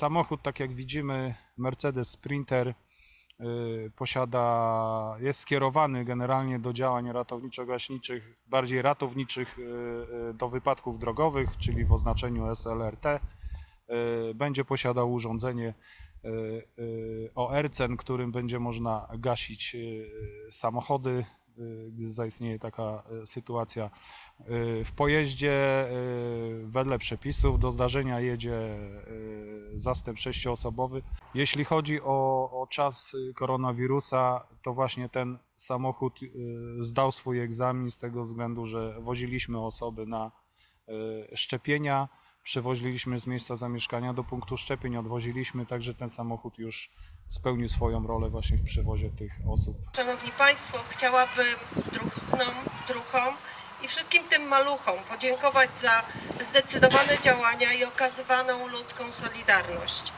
Samochód, tak jak widzimy, Mercedes Sprinter y, posiada, jest skierowany generalnie do działań ratowniczo-gaśniczych, bardziej ratowniczych y, y, do wypadków drogowych, czyli w oznaczeniu SLRT. Będzie posiadał urządzenie ORCEN, którym będzie można gasić samochody, gdy zaistnieje taka sytuacja. W pojeździe wedle przepisów do zdarzenia jedzie zastęp sześcioosobowy. Jeśli chodzi o, o czas y, koronawirusa, to właśnie ten samochód y, zdał swój egzamin z tego względu, że woziliśmy osoby na y, szczepienia, przewoziliśmy z miejsca zamieszkania do punktu szczepień, odwoziliśmy, także ten samochód już spełnił swoją rolę właśnie w przewozie tych osób. Szanowni Państwo, chciałabym druhnom, druhom i wszystkim tym maluchom podziękować za zdecydowane działania i okazywaną ludzką solidarność.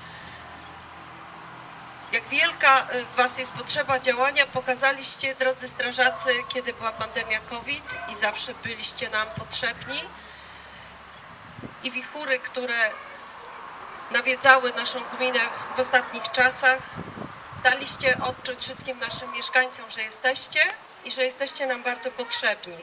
Jak wielka y, w Was jest potrzeba działania, pokazaliście, drodzy strażacy, kiedy była pandemia COVID i zawsze byliście nam potrzebni. I wichury, które nawiedzały naszą gminę w ostatnich czasach, daliście odczuć wszystkim naszym mieszkańcom, że jesteście i że jesteście nam bardzo potrzebni.